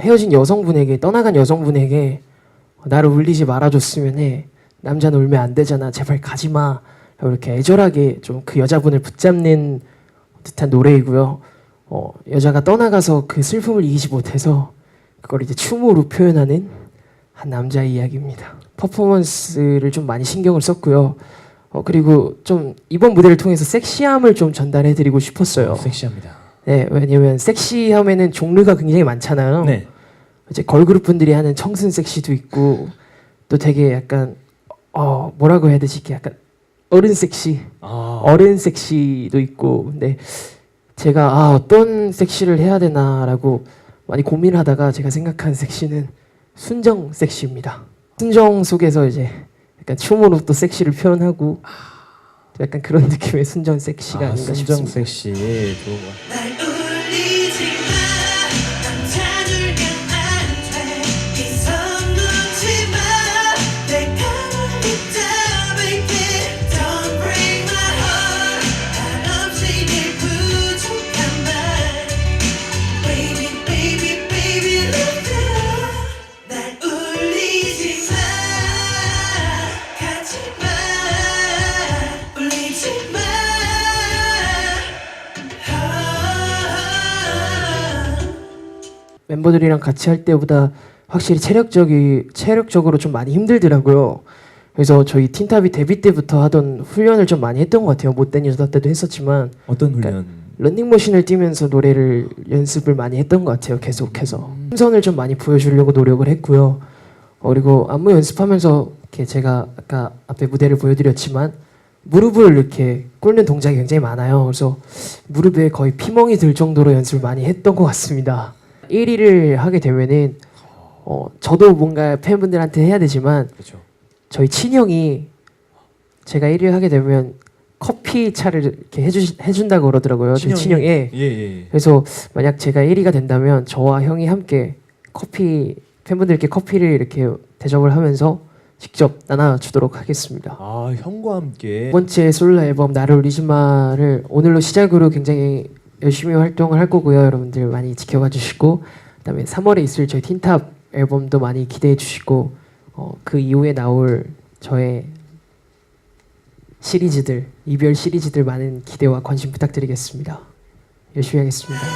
헤어진 여성분에게 떠나간 여성분에게 나를 울리지 말아줬으면 해. 남자는 울면 안 되잖아. 제발 가지마. 이렇게 애절하게 좀 그 여자분을 붙잡는 듯한 노래이고요. 어, 여자가 떠나가서 그 슬픔을 이기지 못해서 그걸 이제 춤으로 표현하는 한 남자의 이야기입니다. 퍼포먼스를 좀 많이 신경을 썼고요. 어, 그리고 좀 이번 무대를 통해서 섹시함을 좀 전달해드리고 싶었어요. 섹시합니다. 네 왜냐면 섹시함에는 종류가 굉장히 많잖아요. 네. 이제 걸그룹 분들이 하는 청순 섹시도 있고 또 되게 약간 어 뭐라고 해야 되지? 이렇게 약간 어른 섹시 아, 어른 섹시도 있고. 근데 제가 아 어떤 섹시를 해야 되나라고 많이 고민을 하다가 제가 생각한 섹시는 순정 섹시입니다. 순정 속에서 이제 약간 춤으로 또 섹시를 표현하고 약간 그런 느낌의 순정 섹시가 아, 아닌가 순정 싶습니다. 섹시 좋은 거. 날 울리 멤버들이랑 같이 할 때보다 확실히 체력적이 체력적으로 좀 많이 힘들더라고요. 그래서 저희 틴탑이 데뷔 때부터 하던 훈련을 좀 많이 했던 것 같아요. 못된 여자 때도 했었지만 어떤 훈련? 런닝머신을 뛰면서 노래를 연습을 많이 했던 것 같아요. 계속해서 음선을 좀 많이 보여주려고 노력을 했고요. 어, 그리고 안무 연습하면서 이렇게 제가 아까 앞에 무대를 보여드렸지만 무릎을 이렇게 꿇는 동작이 굉장히 많아요. 그래서 무릎에 거의 피멍이 들 정도로 연습을 많이 했던 것 같습니다. 1위를 하게 되면은 어, 저도 뭔가 팬분들한테 해야 되지만 그렇죠. 저희 친형이 제가 1위를 하게 되면 커피 차를 이렇게 해주, 해준다고 그러더라고요. 저희 친형이. 예. 예, 예. 그래서 만약 제가 1위가 된다면 저와 형이 함께 커피 팬분들께 커피를 이렇게 대접을 하면서 직접 나눠주도록 하겠습니다. 아, 형과 함께 두 번째 솔로 앨범 나를 울리지 마를 오늘로 시작으로 굉장히 열심히 활동을 할 거고요. 여러분들 많이 지켜봐 주시고 그다음에 3월에 있을 저희 틴탑 앨범도 많이 기대해 주시고 어, 그 이후에 나올 저의 시리즈들 이별 시리즈들 많은 기대와 관심 부탁드리겠습니다. 열심히 하겠습니다.